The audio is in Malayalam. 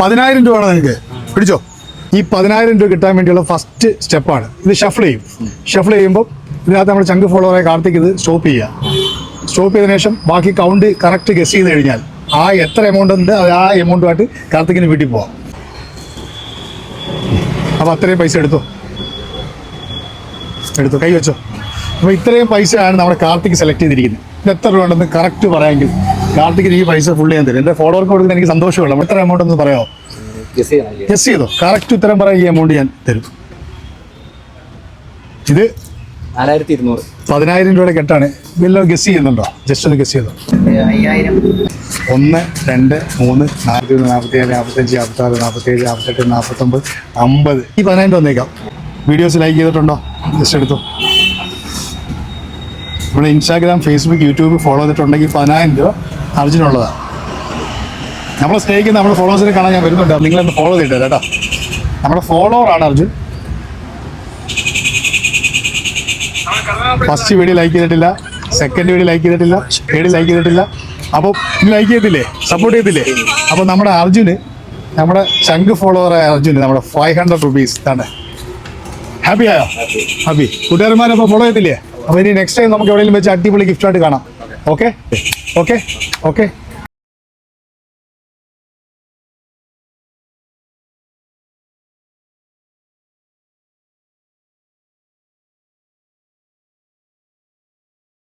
പതിനായിരം രൂപയാണ് നിങ്ങൾക്ക് പിടിച്ചോ? ഈ പതിനായിരം രൂപ കിട്ടാൻ വേണ്ടിയുള്ള ഫസ്റ്റ് സ്റ്റെപ്പാണ് ഇത് ഷഫിൾ ചെയ്യും. ഷഫിൾ ചെയ്യുമ്പോൾ ഇതിനകത്ത് നമ്മൾ ചങ്ക് ഫോളോവറെ കാർത്തിക്ക് ഇത് സ്റ്റോപ്പ് ചെയ്യുക. സ്റ്റോപ്പ് ചെയ്തതിനു ശേഷം ബാക്കി കൗണ്ട് കറക്റ്റ് ഗസ് ചെയ്ത് കഴിഞ്ഞാൽ ആ എത്ര എമൗണ്ട് ഉണ്ട് അത് ആ എമൗണ്ടുമായിട്ട് കാർത്തിക്കിന് വീട്ടിൽ പോവാം. അപ്പോൾ അത്രയും പൈസ എടുത്തു? എടുത്തു? കൈ വെച്ചോ? അപ്പോൾ ഇത്രയും പൈസയാണ് നമ്മുടെ കാർത്തിക് സെലക്ട് ചെയ്തിരിക്കുന്നത്. ഇത് എത്ര രൂപ ഉണ്ടെന്ന് കറക്റ്റ് പറയാമെങ്കിൽ കാർത്തിക്കിന് ഈ പൈസ ഫുൾ ചെയ്യാൻ തരും. എന്റെ ഫോളോവർക്ക് കൊടുക്കുന്ന എനിക്ക് സന്തോഷമുള്ള എത്ര എമൗണ്ട് എന്ന് പറയാമോ ഗസ് ഗസ് ചെയ്തോ? കറക്റ്റ് ഉത്തരം പറയാൻ ഈ എമൗണ്ട് ഞാൻ തരും. ഇത് പതിനായിരം രൂപയുടെ കെട്ടാണ്. ബില്ലോ ഗസ് ചെയ്യുന്നുണ്ടോ? ജസ്റ്റ് ഒന്ന് ഗസ് ചെയ്തോ? ഒന്ന് രണ്ട് മൂന്ന് നാൽപ്പത്തി ഒന്ന് നാൽപ്പത്തി ഏഴ് നാൽപ്പത്തഞ്ച് നാൽപ്പത്തി ഏഴ് നാൽപ്പത്തെട്ട് നാൽപ്പത്തൊമ്പത് അമ്പത്. ഈ പതിനായിരം രൂപ വന്നേക്കാം. വീഡിയോസ് ലൈക്ക് ചെയ്തിട്ടുണ്ടോ? ജസ്റ്റ് എടുത്തു. ഇവിടെ ഇൻസ്റ്റാഗ്രാം ഫേസ്ബുക്ക് യൂട്യൂബ് ഫോളോ ചെയ്തിട്ടുണ്ടെങ്കിൽ പതിനായിരം രൂപ അർജുനുള്ളതാണ് നമ്മൾ സ്നേഹിക്കുന്ന നമ്മുടെ ഫോളോവേഴ്സിനെ കാണാൻ ഞാൻ വരുന്നുണ്ട്. നിങ്ങളെന്ന് ഫോളോ ചെയ്തിട്ട് കേട്ടോ. നമ്മുടെ ഫോളോവറാണ് അർജുൻ. ഫസ്റ്റ് വീഡിയോ ലൈക്ക് ചെയ്തിട്ടില്ല. സെക്കൻഡ് വീഡിയോ ലൈക്ക് ചെയ്തിട്ടില്ല. തേർഡ് ലൈക്ക് ചെയ്തിട്ടില്ല. അപ്പോൾ ലൈക്ക് ചെയ്തില്ലേ സപ്പോർട്ട് ചെയ്തില്ലേ അപ്പോൾ നമ്മുടെ അർജുന് നമ്മുടെ ചങ്ക് ഫോളോവറായ അർജുന് നമ്മുടെ ഫൈവ് ഹൺഡ്രഡ് റുപ്പീസ് ഹാപ്പി ആയോ? ഹാപ്പി കൂട്ടുകാരന്മാരെ അപ്പോൾ ഫോളോ ചെയ്തില്ലേ അപ്പോൾ ഇനി നെക്സ്റ്റ് ടൈം നമുക്ക് എവിടെയെങ്കിലും വെച്ച് അടിപൊളി ഗിഫ്റ്റായിട്ട് കാണാം. Okay okay okay